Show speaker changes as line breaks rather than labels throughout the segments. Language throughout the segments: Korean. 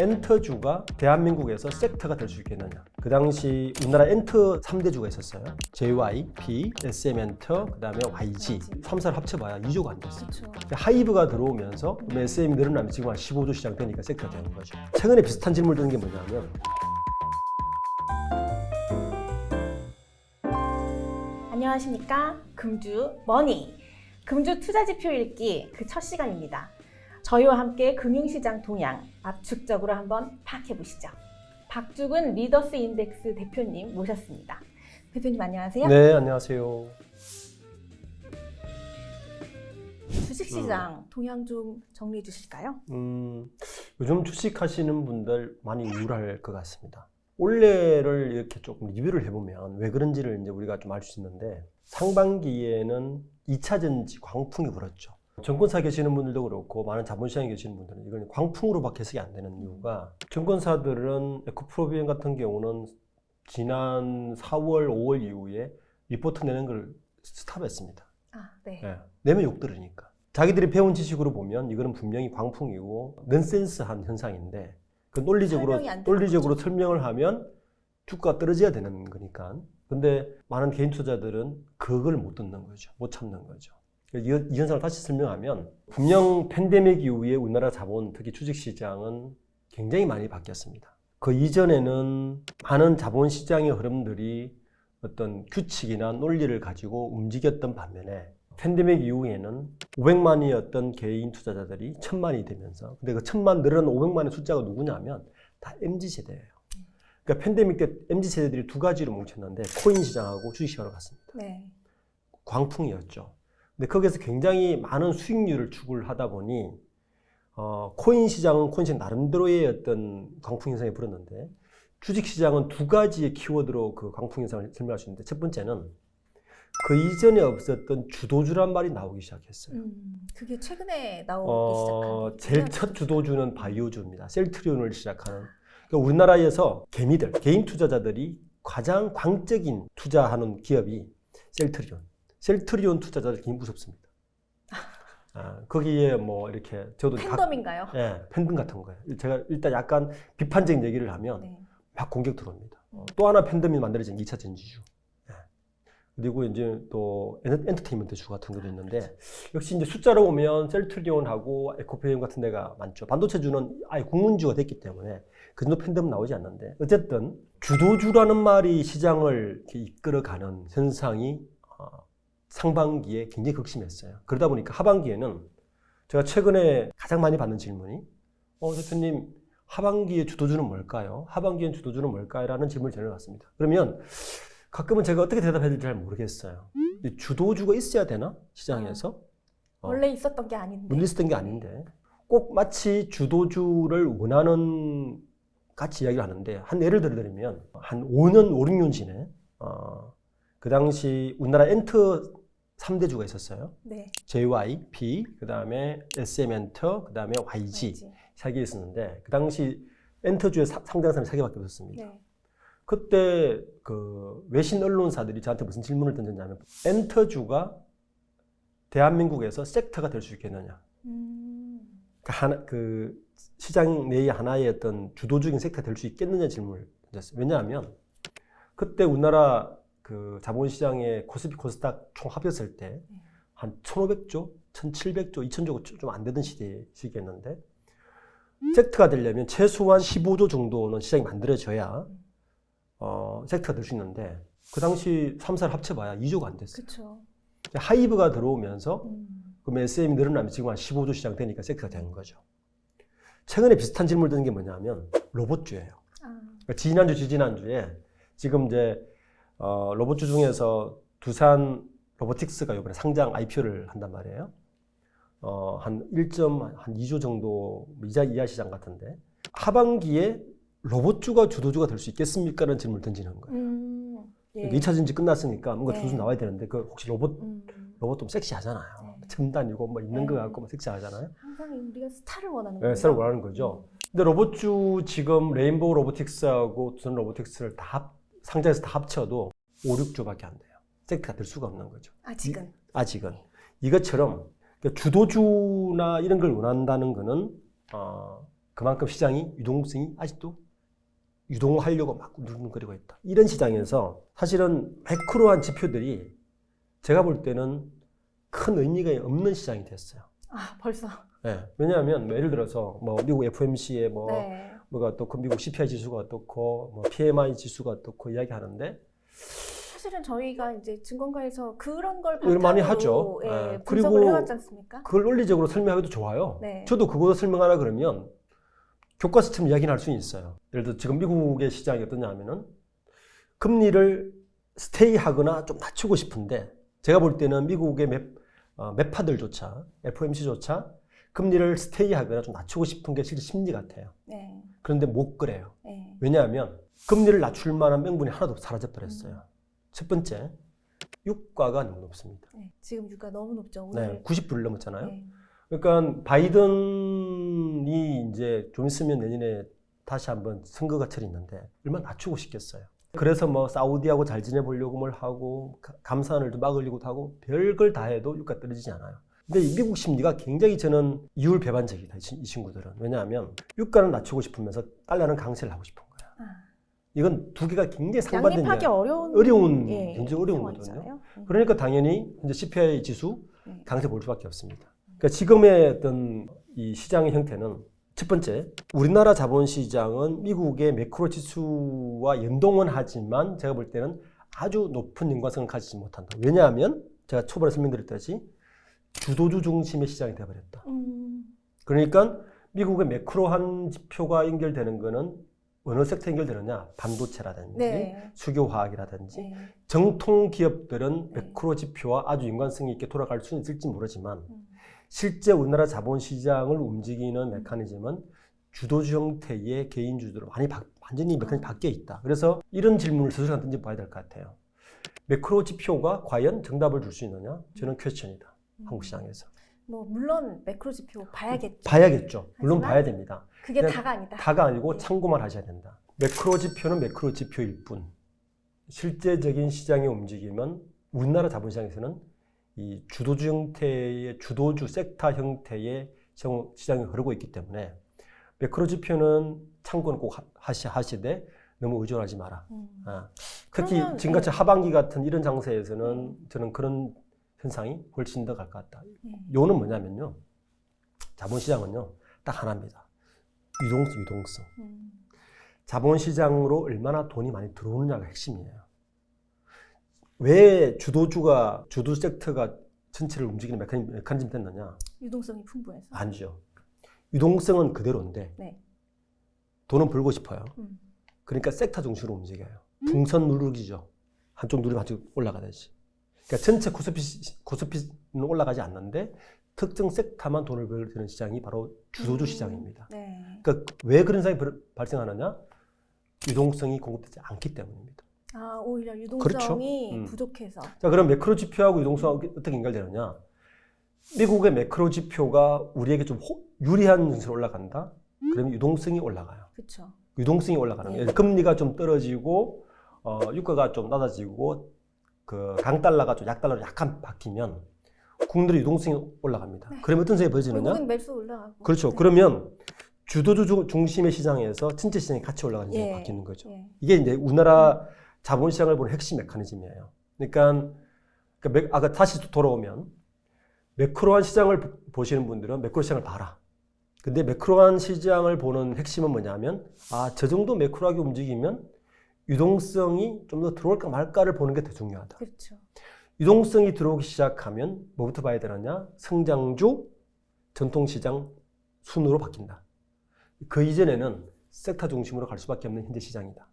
엔터주가 대한민국에서 섹터가 될 수 있겠느냐. 그 당시 우리나라 엔터 3대주가 있었어요. JY, P, SM 엔터, 그 다음에 YG. 3사를 합쳐봐야 2조가 안 됐어요.
그렇죠.
하이브가 들어오면서 SM이 늘어나면 지금 한 15조 시장 되니까 섹터가 되는 거죠. 최근에 비슷한 질문을 드는 게 뭐냐면
안녕하십니까 금주 머니 금주 투자 지표 읽기 그 첫 시간입니다. 저희와 함께 금융시장 동향 압축적으로 한번 파악해 보시죠. 박죽은 리더스 인덱스 대표님 모셨습니다. 대표님 안녕하세요.
네 안녕하세요.
주식시장 동향 좀 정리해 주실까요?
음, 요즘 주식하시는 분들 많이 우울할 것 같습니다. 올해를 이렇게 조금 리뷰를 해보면 왜 그런지를 이제 우리가 좀 알 수 있는데 상반기에는 2차 전지 광풍이 불었죠. 증권사 계시는 분들도 그렇고 많은 자본시장에 계시는 분들은 이걸 광풍으로밖에 해석이 안 되는 이유가 증권사들은 에코프로비엔 같은 경우는 지난 4월, 5월 이후에 리포트 내는 걸 스탑했습니다.
아 네.
예, 내면 욕 들으니까. 자기들이 배운 지식으로 보면 이거는 분명히 광풍이고 넌센스한 현상인데 그 논리적으로 논리적으로 설명을 하면 주가가 떨어져야 되는 거니까. 근데 많은 개인 투자들은 그걸 못 듣는 거죠. 못 참는 거죠. 이, 이 현상을 다시 설명하면 분명 팬데믹 이후에 우리나라 자본 특히 주식 시장은 굉장히 많이 바뀌었습니다. 그 이전에는 많은 자본 시장의 흐름들이 어떤 규칙이나 논리를 가지고 움직였던 반면에 팬데믹 이후에는 500만이었던 개인 투자자들이 1000만이 되면서 근데 그 1000만 늘어난 500만의 숫자가 누구냐면 다 MZ세대예요. 그러니까 팬데믹 때 MZ세대들이 두 가지로 뭉쳤는데 코인 시장하고 주식 시장으로 갔습니다.
네.
광풍이었죠. 근데 거기에서 굉장히 많은 수익률을 추구를 하다 보니 어, 코인 시장은 코인 시장 나름대로의 어떤 광풍 현상이 불었는데 주식 시장은 두 가지의 키워드로 그 광풍 현상을 설명할 수 있는데 첫 번째는 그 이전에 없었던 주도주란 말이 나오기 시작했어요.
음, 그게 최근에 나오기
어,
시작한
제일 첫 주도주는 바이오주입니다. 셀트리온을 시작하는. 그러니까 우리나라에서 개미들, 개인 투자자들이 가장 광적인 투자하는 기업이 셀트리온. 셀트리온 투자자들 굉장히 무섭습니다. 아, 거기에 뭐 이렇게 저도 각-
팬덤인가요?
예, 팬덤 같은 거예요. 제가 일단 약간 비판적인 얘기를 하면
네.
막 공격 들어옵니다. 어, 또 하나 팬덤이 만들어진 2차 전지주. 예. 그리고 이제 또 엔- 엔터테인먼트 주 같은 것도 있는데 역시 이제 숫자로 보면 셀트리온하고 에코페임 같은 데가 많죠. 반도체 주는 아예 국문주가 됐기 때문에 그 정도 팬덤 나오지 않는데 어쨌든 주도주라는 말이 시장을 이끌어가는 현상이 어, 상반기에 굉장히 극심했어요. 그러다 보니까 하반기에는 제가 최근에 가장 많이 받는 질문이 어 대표님 하반기의 주도주는 뭘까요? 하반기의 주도주는 뭘까요? 라는 질문을 전해왔습니다. 그러면 가끔은 제가 어떻게 대답해야 될지 잘 모르겠어요. 이 주도주가 있어야 되나? 시장에서? 어.
원래 있었던 게 아닌데.
물리 쓰던 게 아닌데 꼭 마치 주도주를 원하는 같이 이야기를 하는데 한 예를 들어드리면 한 5년, 5, 6년 전에 어, 그 당시 우리나라 엔터 3대주가 있었어요.
네.
JY, P, 그 다음에 SM 엔터, 그 다음에 YG
알지.
세개 있었는데 그 당시 엔터주에 사- 상장한 사람이 세 개밖에 없었습니다.
네.
그때 그 외신 언론사들이 저한테 무슨 질문을 던졌냐면 엔터주가 대한민국에서 섹터가 될 수 있겠느냐.
음.
그 하나 그 시장 내의 하나의 어떤 주도적인 섹터 가 될 수 있겠느냐 질문을 던졌어요. 왜냐하면 그때 우리나라 그 자본시장의 코스피 코스닥 총 합했을 때 한 1,500조, 1,700조, 2,000조 좀안 되던 시대 시기였는데 섹터가 되려면 최소한 15조 정도는 시장이 만들어져야 어, 섹터가 될 수 있는데 그 당시 3사를 합쳐봐야 2조가 안 됐어요.
그렇죠.
하이브가 들어오면서
음.
그럼 SM이 늘어나면 지금 한 15조 시장 되니까 섹터가 되는 거죠. 최근에 비슷한 질문을 드는 게 뭐냐면 로봇주예요.
아.
그러니까 지난주, 지지난주에 지금 이제 어, 로봇주 중에서 두산 로보틱스가 이번에 상장 IPO를 한단 말이에요. 어, 한 1점 한 2조 정도 이자 이하 시장 같은데 하반기에 로봇주가 주도주가 될 수 있겠습니까?라는 질문을 던지는 거예요.
음. 예.
2차 전지 끝났으니까 뭔가
네.
주도주 나와야 되는데 그 혹시 로봇
음.
로봇 좀 섹시하잖아요.
네.
첨단이고 뭐 있는 거
네.
같고 뭐 섹시하잖아요.
항상 우리가 스타를 원하는
네,
거예요.
새로 원하는 거죠. 근데 로봇주 지금 레인보우 로보틱스하고 두산 로보틱스를 다 합- 상장해서 다 합쳐도 5, 6조밖에 안 돼요. 섹터가 될 수가 없는 거죠.
아직은.
아직은. 이것처럼 그러니까 주도주나 이런 걸 원한다는 거는 어, 그만큼 시장이 유동성이 아직도 유동하려고 막 누르거리고 있다. 이런 시장에서 사실은 매크로한 지표들이 제가 볼 때는 큰 의미가 없는 시장이 됐어요.
아 벌써.
예. 왜냐하면 뭐 예를 들어서 뭐 미국 FMC의 뭐
네.
뭐가 어떻고 미국 CPI 지수가 어떻고 뭐 PMI 지수가 어떻고 이야기하는데
사실은 저희가 이제 증권가에서 그런
걸
바탕으로
많이 하죠.
예,
예.
분석을
그리고
해왔지 않습니까?
그걸 논리적으로 설명해도 좋아요.
네.
저도 그거 설명하라 그러면 교과서처럼 이야기는 할 수는 있어요. 예를 들어 지금 미국의 시장이 어떠냐면은 금리를 스테이하거나 좀 낮추고 싶은데 제가 볼 때는 미국의 매, 어, 매파들조차 FOMC조차 금리를 스테이하거나 좀 낮추고 싶은 게 실제 심리 같아요.
네.
그런데 못 그래요.
네.
왜냐하면 금리를 낮출 만한 명분이 하나도 사라져 버렸어요. 첫 번째, 유가가 너무 높습니다.
네. 지금 유가 너무 높죠.
네,
오늘.
90불 넘었잖아요.
네.
그러니까 바이든이 이제 좀 있으면 내년에 다시 한번 선거가 철이 있는데 얼마나 낮추고 싶겠어요. 그래서 뭐 사우디하고 잘 지내보려고 뭘 하고 가- 감산을 좀 막으려고도 하고 별걸 다 해도 유가 떨어지지 않아요. 근데 이 미국 심리가 굉장히 저는 이율 배반적이다 이 친- 친구들은 왜냐하면 유가는 낮추고 싶으면서 달러는 강세를 하고 싶은 거야.
아,
이건 두 개가 굉장히 상반된
양립하기. 어려운
어려운,
예,
굉장히 어려운
상황이잖아요. 음.
그러니까 당연히 이제 CPI 지수
네.
강세 볼 수밖에 없습니다. 그러니까 지금의 어떤 이 시장의 형태는 첫 번째, 우리나라 자본시장은 미국의 매크로 지수와 연동은 하지만 제가 볼 때는 아주 높은 연관성을 가지지 못한다. 왜냐하면 제가 초반에 설명드렸듯이 주도주 중심의 시장이 되어버렸다.
음,
그러니까 미국의 매크로한 지표가 연결되는 거는 어느 섹터 연결되느냐? 반도체라든지
네.
수교화학이라든지
네.
정통 기업들은
네.
매크로 지표와 아주 연관성이 있게 돌아갈 수는 있을지 모르지만
음.
실제 우리나라 자본시장을 움직이는 메커니즘은 주도주 형태의 개인주주로 많이 바, 완전히 메커니즘이 바뀌어 있다. 그래서 이런 질문을 스스로 던져 봐야 될 것 같아요. 매크로 지표가 과연 정답을 줄 수 있느냐? 저는 퀘스천이다.
음.
한국 시장에서.
뭐 물론 매크로 지표 봐야겠죠.
봐야겠죠. 물론 봐야 됩니다.
그게 다가 아니다.
다가 아니고
네.
참고만 하셔야 된다. 매크로 지표는 매크로 지표일 뿐 실제적인 시장의 움직임은 우리나라 자본시장에서는 이 주도주 형태의 주도주 섹터 형태의 시장- 시장이 흐르고 있기 때문에 매크로 지표는 참고는 꼭 하- 하시, 하시되 너무 의존하지 마라.
음.
아, 특히
그러면,
지금같이
네.
하반기 같은 이런 장세에서는 저는 그런 현상이 훨씬 더 갈 것 같다.
네.
요는 뭐냐면요. 자본시장은요. 딱 하나입니다. 유동성, 유동성.
음.
자본시장으로 얼마나 돈이 많이 들어오느냐가 핵심이에요. 왜 주도주가, 주도 섹터가 전체를 움직이는 메커니즘, 메커니즘 됐느냐?
유동성이 풍부해서.
아니죠. 유동성은 그대로인데,
네.
돈은 벌고 싶어요.
음.
그러니까 섹터 중심으로 움직여요. 풍선 누르기죠. 한쪽 누르면 한쪽 올라가듯이. 그러니까 전체 코스피, 코스피는 올라가지 않는데, 특정 섹터만 돈을 벌는 시장이 바로 주도주
음.
시장입니다.
네.
그러니까 왜 그런 상황이 벌- 발생하느냐? 유동성이 공급되지 않기 때문입니다.
아 오히려 유동성이
그렇죠. 음.
부족해서.
자, 그럼 매크로 지표하고 유동성하고 어떻게 연결되느냐? 미국의 매크로 지표가 우리에게 좀 호- 유리한 순서로 올라간다? 그러면 유동성이 올라가요.
그렇죠.
유동성이 올라가는 거예요.
네.
금리가 좀 떨어지고, 어, 유가가 좀 낮아지고, 그 강달러가 좀 약달러로 약간 바뀌면 국민들의 유동성이 올라갑니다.
네.
그러면 어떤 상황이 벌어지느냐?
매수 올라가고.
그렇죠.
네.
그러면 주도주 중- 중심의 시장에서 전체 시장이 같이 올라가는
예.
바뀌는 거죠.
예.
이게 이제 우리나라 자본시장을 보는 핵심 메커니즘이에요. 그러니까, 그러니까 매- 아까 다시 돌아오면 매크로한 시장을 보- 보시는 분들은 매크로 시장을 봐라. 근데 매크로한 시장을 보는 핵심은 뭐냐면 아, 저 정도 매크로하게 움직이면 유동성이 좀 더 들어올까 말까를 보는 게 더 중요하다.
그렇죠.
유동성이 들어오기 시작하면 뭐부터 봐야 되느냐? 성장주, 전통시장 순으로 바뀐다. 그 이전에는 섹터 중심으로 갈 수밖에 없는 현재 시장이다.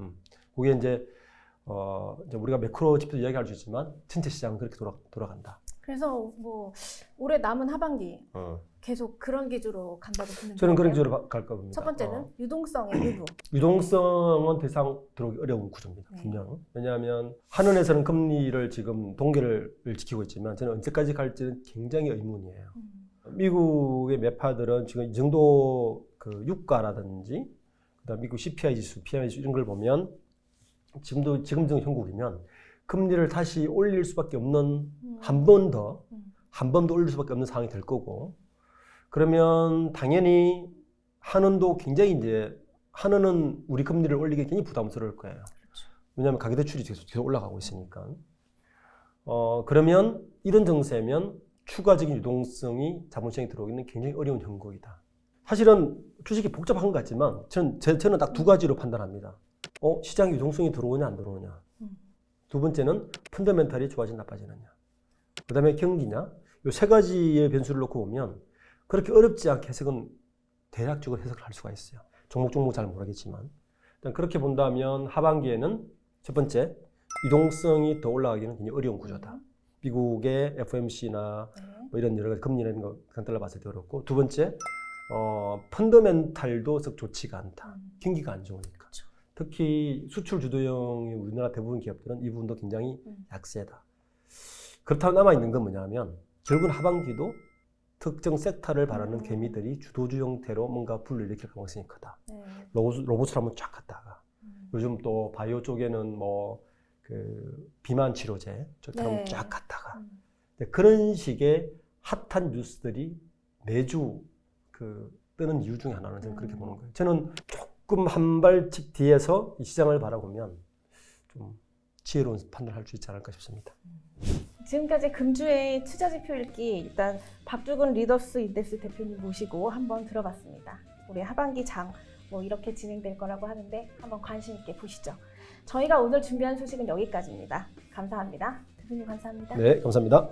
음.
그게 이제, 어, 이제 우리가 매크로 지표도 이야기할 수 있지만 전체 시장은 그렇게 돌아, 돌아간다.
그래서 뭐 올해 남은 하반기
어.
계속 그런 기조로 간다고 보면
저는 그런. 기조로 갈까 봅니다.
첫 번째는
어.
유동성의 일부.
유동성은 더 이상 들어오기 어려운 구조입니다.
네.
분명. 왜냐하면 한은에서는 금리를 지금 동계를 지키고 있지만 저는 언제까지 갈지는 굉장히 의문이에요.
음.
미국의 매파들은 지금 이 정도 그 유가라든지 그다음 미국 CPI 지수, PMI 지수 이런 걸 보면 지금도 지금 정 형국이면 금리를 다시 올릴 수밖에 없는
음.
한번 더,
음.
한번 더 올릴 수밖에 없는 상황이 될 거고 그러면 당연히 한은도 굉장히 이제 한은은 우리 금리를 올리기 굉장히 부담스러울 거예요.
그렇죠.
왜냐하면 가계대출이 계속, 계속 올라가고 있으니까. 어, 그러면 이런 정세면 추가적인 유동성이 자본시장에 들어오기는 굉장히 어려운 형국이다. 사실은 주식이 복잡한 것 같지만 저는, 제, 저는 딱 두 가지로 판단합니다. 어, 시장 유동성이 들어오냐 안 들어오냐.
음.
두 번째는 펀더멘탈이 좋아지냐 나빠지느냐. 그 다음에 경기냐. 이세 가지의 변수를 놓고 보면 그렇게 어렵지 않게 해석은 대략적으로 해석을 할 수가 있어요. 종목 종목 잘 모르겠지만. 일단 그렇게 본다면 하반기에는 첫 번째 유동성이 더 올라가기는 굉장히 어려운 구조다. 미국의 FMC나
네.
뭐 이런 여러 가지 금리라는 거 간단히 봤을 때 어렵고 두 번째 어, 펀더멘탈도 썩 좋지가 않다.
음.
경기가 안 좋으니까. 특히 수출 주도형의 우리나라 대부분 기업들은 이 부분도 굉장히
음.
약세다. 그렇다면 남아 있는 건 뭐냐면 결국은 하반기도 특정 섹터를 바라는
음.
개미들이 주도주 형태로 뭔가 불을 일으킬 가능성이 크다.
네.
로봇, 로봇을 한번 쫙 갔다가
음.
요즘 또 바이오 쪽에는 뭐 그 비만 치료제 쪽처럼
네.
쫙 갔다가
음.
그런 식의 핫한 뉴스들이 매주 그 뜨는 이유 중에 하나는 저는 그렇게
음.
보는 거예요. 저는 조금 한 발씩 뒤에서 이 시장을 바라보면 좀 지혜로운 판단을 할 수 있지 않을까 싶습니다.
지금까지 금주의 투자 지표 읽기 일단 박주근 리더스 인덱스 대표님 모시고 한번 들어봤습니다. 올해 하반기 장 뭐 이렇게 진행될 거라고 하는데 한번 관심 있게 보시죠. 저희가 오늘 준비한 소식은 여기까지입니다. 감사합니다. 대표님 감사합니다.
네, 감사합니다.